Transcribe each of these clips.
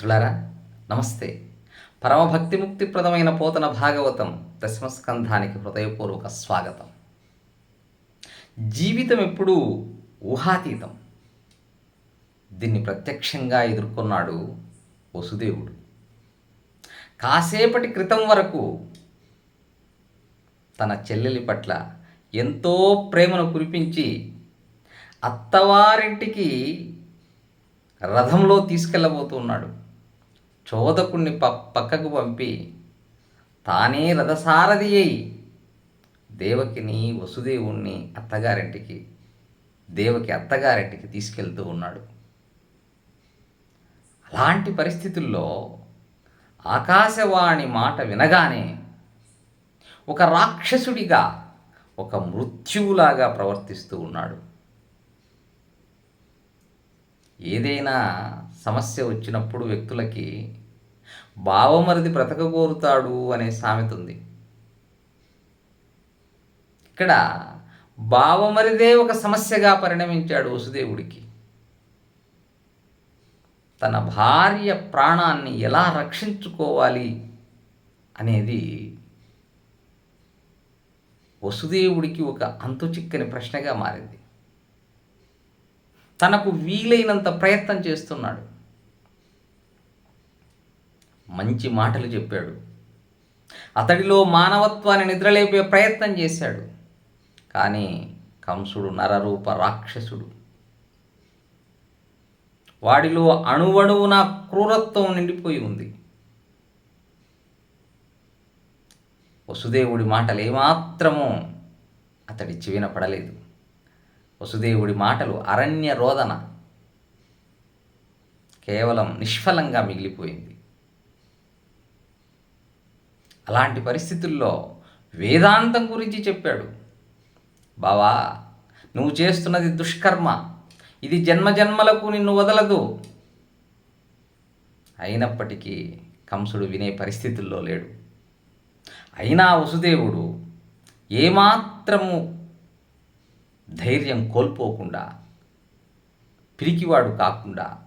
మిత్రులారా నమస్తే. పరమభక్తి ముక్తిప్రదమైన పోతన భాగవతం దశమస్కంధానికి హృదయపూర్వక స్వాగతం. జీవితం ఎప్పుడూ ఊహాతీతం. దీన్ని ప్రత్యక్షంగా ఎదుర్కొన్నాడు వసుదేవుడు. కాసేపటి క్రితం వరకు తన చెల్లెలి పట్ల ఎంతో ప్రేమను కురిపించి అత్తవారింటికి రథంలో తీసుకెళ్ళబోతున్నాడు చోదకుణ్ణి ప పక్కకు పంపి తానే రథసారథి అయి దేవకిని వసుదేవుణ్ణి అత్తగారింటికి దేవకి అత్తగారింటికి తీసుకెళ్తూ ఉన్నాడు. అలాంటి పరిస్థితుల్లో ఆకాశవాణి మాట వినగానే ఒక రాక్షసుడిగా ఒక మృత్యువులాగా ప్రవర్తిస్తూ ఉన్నాడు. ఏదైనా సమస్య వచ్చినప్పుడు వ్యక్తులకి బావమరిది బ్రతకగోరుతాడు అనే సామెత ఉంది. ఇక్కడ బావమరిదే ఒక సమస్యగా పరిణమించాడు వసుదేవుడికి. తన భార్య ప్రాణాన్ని ఎలా రక్షించుకోవాలి అనేది వసుదేవుడికి ఒక అంతుచిక్కని ప్రశ్నగా మారింది. తనకు వీలైనంత ప్రయత్నం చేస్తున్నాడు. మంచి మాటలు చెప్పాడు. అతడిలో మానవత్వాన్ని నిద్రలేపే ప్రయత్నం చేశాడు. కానీ కంసుడు నరరూప రాక్షసుడు. వాడిలో అణువణువున క్రూరత్వం నిండిపోయి ఉంది. వసుదేవుడి మాటలు ఏమాత్రమూ అతడి చెవిన పడలేదు. వసుదేవుడి మాటలు అరణ్య రోదన. కేవలం నిష్ఫలంగా మిగిలిపోయింది. అలాంటి పరిస్థితుల్లో వేదాంతం గురించి చెప్పాడు. బావా నువ్వు చేస్తున్నది దుష్కర్మ. ఇది జన్మజన్మలకు నిన్ను వదలదు. అయినప్పటికీ కంసుడు వినే పరిస్థితుల్లో లేడు. అయినా వసుదేవుడు ఏమాత్రము ధైర్యం కోల్పోకుండా పిరికివాడు కాకుండా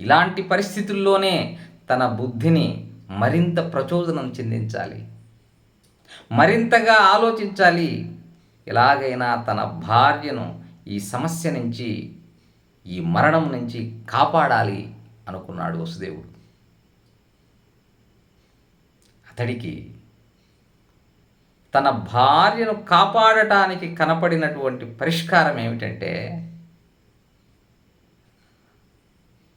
ఇలాంటి పరిస్థితుల్లోనే తన బుద్ధిని Hmm. మరింత ప్రచోదనం చెందించాలి. మరింతగా ఆలోచించాలి. ఎలాగైనా తన భార్యను ఈ సమస్య నుంచి ఈ మరణం నుంచి కాపాడాలి అనుకున్నాడు వసుదేవుడు. అతడికి తన భార్యను కాపాడటానికి కనపడినటువంటి పరిష్కారం ఏమిటంటే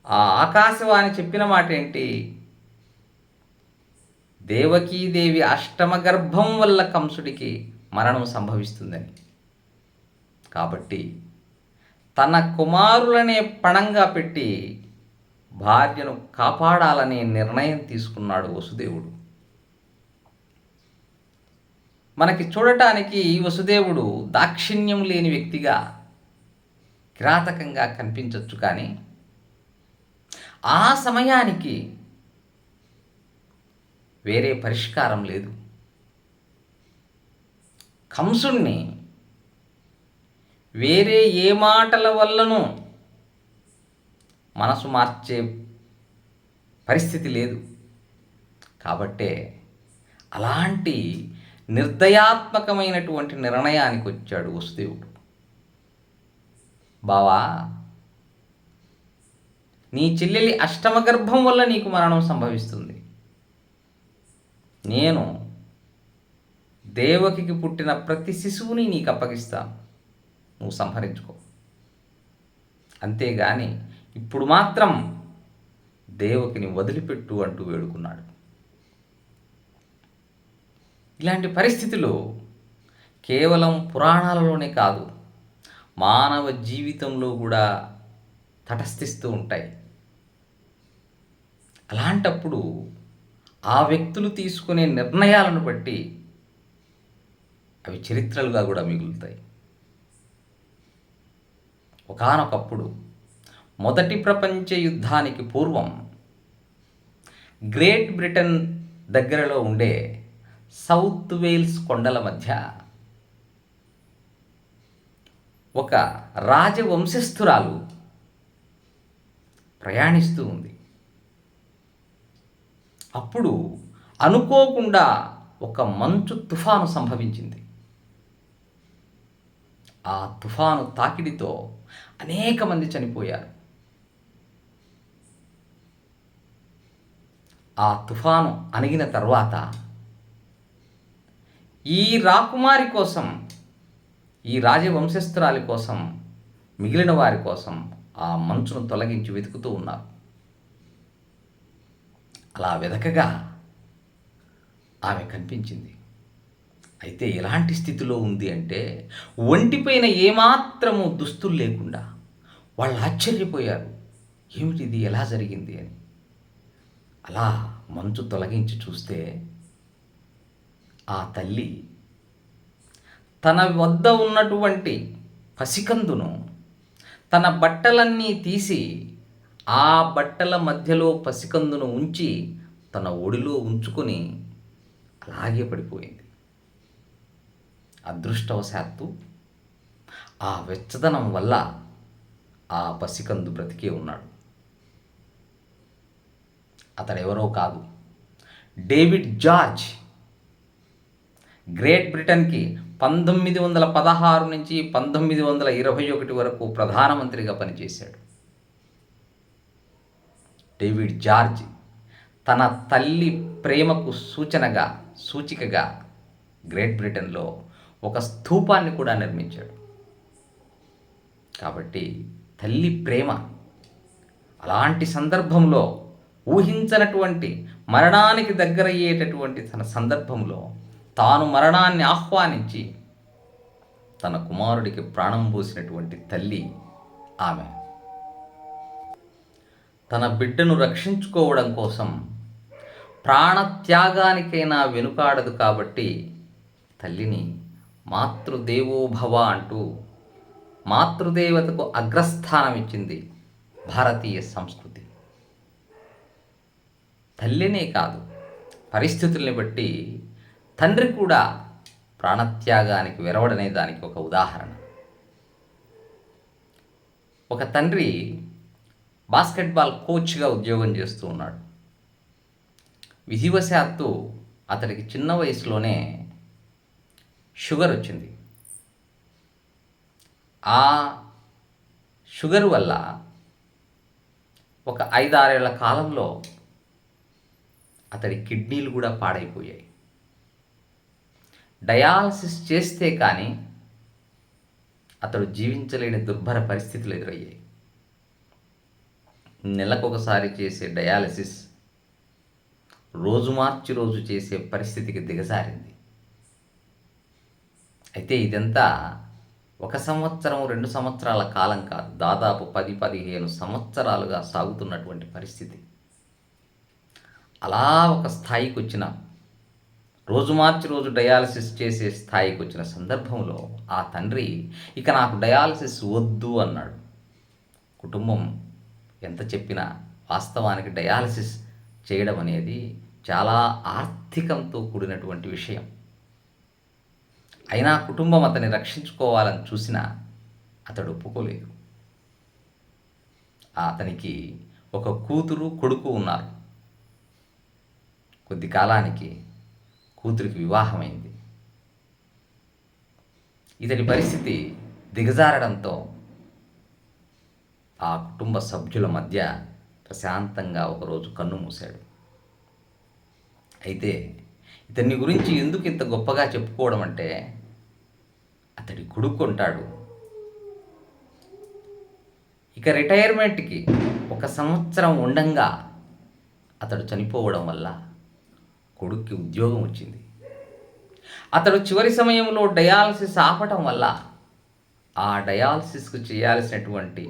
ఆ ఆకాశవాణి చెప్పిన మాట ఏంటి దేవకీదేవి అష్టమ గర్భం వల్ల కంసుడికి మరణం సంభవిస్తుందని. కాబట్టి తన కుమారులనే పణంగా పెట్టి భార్యను కాపాడాలనే నిర్ణయం తీసుకున్నాడు వసుదేవుడు. మనకి చూడటానికి వసుదేవుడు దాక్షిణ్యం లేని వ్యక్తిగా కిరాతకంగా కనిపించవచ్చు కానీ ఆ సమయానికి వేరే పరిష్కారం లేదు. కంసుణ్ణి వేరే ఏ మాటల వల్లను మనసు మార్చే పరిస్థితి లేదు. కాబట్టే అలాంటి నిర్దయాత్మకమైనటువంటి నిర్ణయానికి వచ్చాడు వసుదేవుడు. బావా నీ చెల్లెలి అష్టమ గర్భం వల్ల నీకు మరణం సంభవిస్తుంది. నేను దేవకికి పుట్టిన ప్రతి శిశువుని నీకు అప్పగిస్తాను నువ్వు సంహరించుకో. అంతేగాని ఇప్పుడు మాత్రం దేవకిని వదిలిపెట్టు అంటూ వేడుకున్నాడు. ఇలాంటి పరిస్థితులు కేవలం పురాణాలలోనే కాదు మానవ జీవితంలో కూడా తటస్థిస్తూ ఉంటాయి. అలాంటప్పుడు ఆ వ్యక్తులు తీసుకునే నిర్ణయాలను బట్టి అవి చరిత్రలుగా కూడా మిగులుతాయి. ఒకానొకప్పుడు మొదటి ప్రపంచ యుద్ధానికి పూర్వం గ్రేట్ బ్రిటన్ దగ్గరలో ఉండే సౌత్ వేల్స్ కొండల మధ్య ఒక రాజవంశస్థురాలు ప్రయాణిస్తూ ఉంది. అప్పుడు అనుకోకుండా ఒక మంచు తుఫాను సంభవించింది. ఆ తుఫాను తాకిడితో అనేక మంది చనిపోయారు. ఆ తుఫాను అణిగిన తర్వాత ఈ రాకుమారి కోసం ఈ రాజవంశస్థురాలి కోసం మిగిలిన వారి కోసం ఆ మంచును తొలగించి వెతుకుతూ ఉన్నారు. అలా వెదకగా ఆమె కనిపించింది. అయితే ఎలాంటి స్థితిలో ఉంది అంటే ఒంటిపైన ఏమాత్రము దుస్తులు లేకుండా వాళ్ళు ఆశ్చర్యపోయారు. ఏమిటిది ఎలా జరిగింది అని. అలా మంచు తొలగించి చూస్తే ఆ తల్లి తన వద్ద ఉన్నటువంటి పసికందును తన బట్టలన్నీ తీసి ఆ బట్టల మధ్యలో పసికందును ఉంచి తన ఒడిలో ఉంచుకొని అలాగే పడిపోయింది. అదృష్టవశాత్తు ఆ వెచ్చదనం వల్ల ఆ పసికందు బ్రతికే ఉన్నాడు. అతడెవరో కాదు. David George. గ్రేట్ బ్రిటన్కి పంతొమ్మిది వందల పదహారు నుంచి పంతొమ్మిది వందల ఇరవై ఒకటి వరకు ప్రధానమంత్రిగా పనిచేశాడు. డేవిడ్ జార్జ్ తన తల్లి ప్రేమకు సూచనగా సూచికగా గ్రేట్ బ్రిటన్లో ఒక స్థూపాన్ని కూడా నిర్మించాడు. కాబట్టి తల్లి ప్రేమ అలాంటి సందర్భంలో ఊహించనటువంటి మరణానికి దగ్గరయ్యేటటువంటి తన సందర్భంలో తాను మరణాన్ని ఆహ్వానించి తన కుమారుడికి ప్రాణం పోసినటువంటి తల్లి ఆమె. తన బిడ్డను రక్షించుకోవడం కోసం ప్రాణత్యాగానికైనా వెనుకాడదు కాబట్టి తల్లిని మాతృదేవోభవ అంటూ మాతృదేవతకు అగ్రస్థానం ఇచ్చింది భారతీయ సంస్కృతి. తల్లినే కాదు పరిస్థితుల్ని బట్టి తండ్రి కూడా ప్రాణత్యాగానికి వెరవడనే దానికి ఒక ఉదాహరణ. ఒక తండ్రి బాస్కెట్బాల్ కోచ్గా ఉద్యోగం చేస్తూ ఉన్నాడు. విధివశాత్తు అతడికి చిన్న వయసులోనే షుగర్ వచ్చింది. ఆ షుగర్ వల్ల ఒక ఐదారేళ్ళ కాలంలో అతడి కిడ్నీలు కూడా పాడైపోయాయి. డయాలసిస్ చేస్తే కానీ అతడు జీవించలేని దుర్భర పరిస్థితులు ఎదురయ్యాయి. నెలకొకసారి చేసే డయాలసిస్ రోజు మార్చి రోజు చేసే పరిస్థితికి దిగజారింది. అయితే ఇదంతా ఒక సంవత్సరం రెండు సంవత్సరాల కాలం కాదు దాదాపు పది పదిహేను సంవత్సరాలుగా సాగుతున్నటువంటి పరిస్థితి. అలా ఒక స్థాయికి వచ్చిన రోజు మార్చి రోజు డయాలసిస్ చేసే స్థాయికి వచ్చిన సందర్భంలో ఆ తండ్రి ఇక నాకు డయాలసిస్ వద్దు అన్నాడు. కుటుంబం ఎంత చెప్పినా వాస్తవానికి డయాలసిస్ చేయడం అనేది చాలా ఆర్థికంతో కూడినటువంటి విషయం. అయినా కుటుంబం అతన్ని రక్షించుకోవాలని చూసినా అతడు ఒప్పుకోలేదు. అతనికి ఒక కూతురు కొడుకు ఉన్నారు. కొద్ది కాలానికి కూతురికి వివాహమైంది. ఇతని పరిస్థితి దిగజారడంతో ఆ కుటుంబ సభ్యుల మధ్య ప్రశాంతంగా ఒకరోజు కన్ను మూశాడు. అయితే ఇతన్ని గురించి ఎందుకు ఇంత గొప్పగా చెప్పుకోవడం అంటే అతడి కొడుకు ఉంటాడు ఇక రిటైర్మెంట్కి ఒక సంవత్సరం ఉండంగా అతడు చనిపోవడం వల్ల కొడుక్కి ఉద్యోగం వచ్చింది. అతడు చివరి సమయంలో డయాలసిస్ ఆపటం వల్ల ఆ డయాలసిస్కు చేయాల్సినటువంటి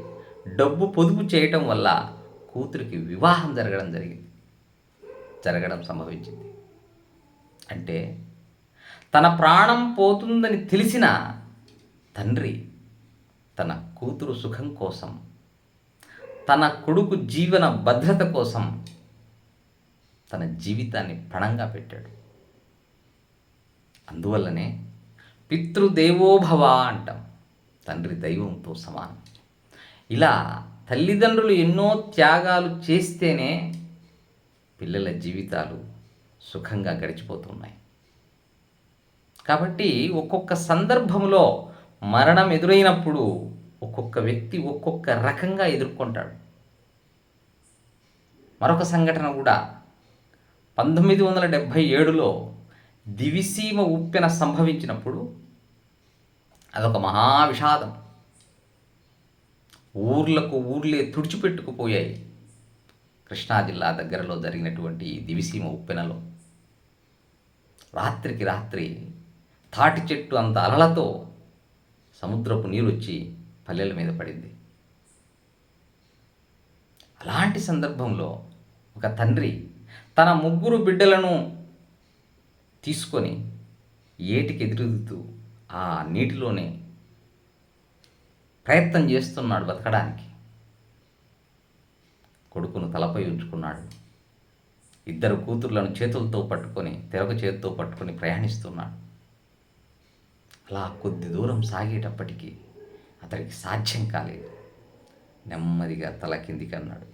డబ్బు పొదుపు చేయటం వల్ల కూతురికి వివాహం జరగడం జరిగింది. జరగడం సంభవించింది. అంటే తన ప్రాణం పోతుందని తెలిసిన తండ్రి తన కూతురు సుఖం కోసం తన కొడుకు జీవన భద్రత కోసం తన జీవితాన్ని పణంగా పెట్టాడు. అందువల్లనే పితృదేవోభవ అంటాం. తండ్రి దైవంతో సమానం. ఇలా తల్లిదండ్రులు ఎన్నో త్యాగాలు చేస్తేనే పిల్లల జీవితాలు సుఖంగా గడిచిపోతున్నాయి. కాబట్టి ఒక్కొక్క సందర్భంలో మరణం ఎదురైనప్పుడు ఒక్కొక్క వ్యక్తి ఒక్కొక్క రకంగా ఎదుర్కొంటాడు. మరొక సంఘటన కూడా. పంతొమ్మిది వందల డెబ్భై ఏడులో దివిసీమ ఉప్పెన సంభవించినప్పుడు అదొక మహావిషాదం. ఊర్లకు ఊర్లే తుడిచిపెట్టుకుపోయాయి. కృష్ణా జిల్లా దగ్గరలో జరిగినటువంటి దివిసీమ ఉప్పెనలో రాత్రికి రాత్రి తాటి చెట్టు అంత అలలతో సముద్రపు నీరు వచ్చి పల్లెల మీద పడింది. అలాంటి సందర్భంలో ఒక తండ్రి తన ముగ్గురు బిడ్డలను తీసుకొని ఏటికి ఎదురుదుతూ ఆ నీటిలోనే ప్రయత్నం చేస్తున్నాడు బతకడానికి. కొడుకును తలపై ఉంచుకున్నాడు. ఇద్దరు కూతుర్లను చేతులతో పట్టుకొని తెరక చేతితో పట్టుకొని ప్రయాణిస్తున్నాడు. అలా కొద్ది దూరం సాగేటప్పటికీ అతడికి సాధ్యం కాలేదు. నెమ్మదిగా తల కిందికి అన్నాడు.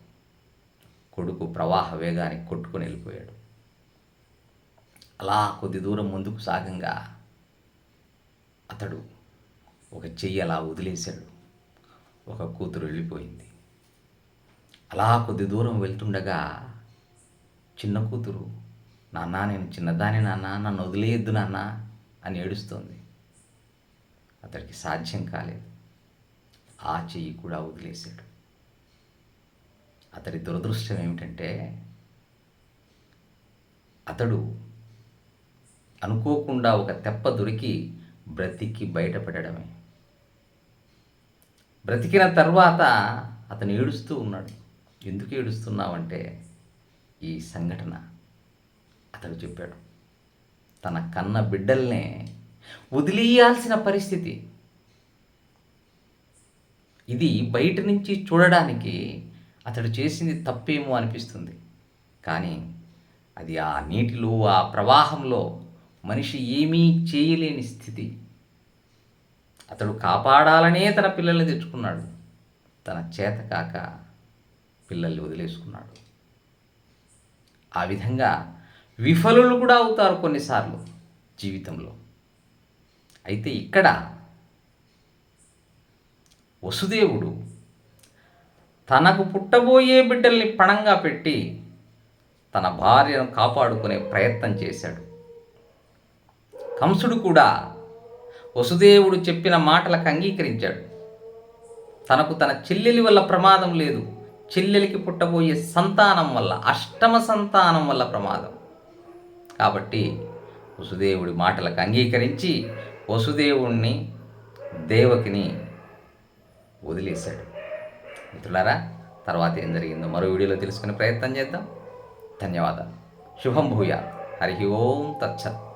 కొడుకు ప్రవాహ వేగానికి కొట్టుకొని వెళ్ళిపోయాడు. అలా కొద్ది దూరం ముందుకు సాగంగా అతడు ఒక చెయ్యి అలా వదిలేశాడు. ఒక కూతురు వెళ్ళిపోయింది. అలా కొద్ది దూరం వెళ్తుండగా చిన్న కూతురు నాన్న నేను చిన్నదాని నాన్న నన్ను వదిలేయద్దు నాన్న అని ఏడుస్తోంది. అతడికి సాధ్యం కాలేదు. ఆ చెయ్యి కూడా వదిలేశాడు. అతడి దురదృష్టం ఏమిటంటే అతడు అనుకోకుండా ఒక తెప్ప దొరికి బ్రతికి బయటపడడమే. బ్రతికిన తర్వాత అతను ఏడుస్తూ ఉన్నాడు. ఎందుకు ఏడుస్తున్నావంటే ఈ సంఘటన అతడు చెప్పాడు. తన కన్న బిడ్డల్నే వదిలేయాల్సిన పరిస్థితి. ఇది బయట నుంచి చూడడానికి అతడు చేసింది తప్పేమో అనిపిస్తుంది. కానీ అది ఆ నీటిలో ఆ ప్రవాహంలో మనిషి ఏమీ చేయలేని స్థితి. అతడు కాపాడాలనే తన పిల్లల్ని తెచ్చుకున్నాడు. తన చేత కాక పిల్లల్ని వదిలేసుకున్నాడు. ఆ విధంగా విఫలులు కూడా అవుతారు కొన్నిసార్లు జీవితంలో. అయితే ఇక్కడ వసుదేవుడు తనకు పుట్టబోయే బిడ్డల్ని పణంగా పెట్టి తన భార్యను కాపాడుకునే ప్రయత్నం చేశాడు. కంసుడు కూడా వసుదేవుడు చెప్పిన మాటలకు అంగీకరించాడు. తనకు తన చెల్లెలి వల్ల ప్రమాదం లేదు. చెల్లెలికి పుట్టబోయే సంతానం వల్ల అష్టమ సంతానం వల్ల ప్రమాదం. కాబట్టి వసుదేవుడి మాటలకు అంగీకరించి వసుదేవుణ్ణి దేవకిని వదిలేశాడు. మిత్రులారా తర్వాత ఏం జరిగిందో మరో వీడియోలో తెలుసుకునే ప్రయత్నం చేద్దాం. ధన్యవాదాలు. శుభం భూయా హరి ఓం తచ్చత్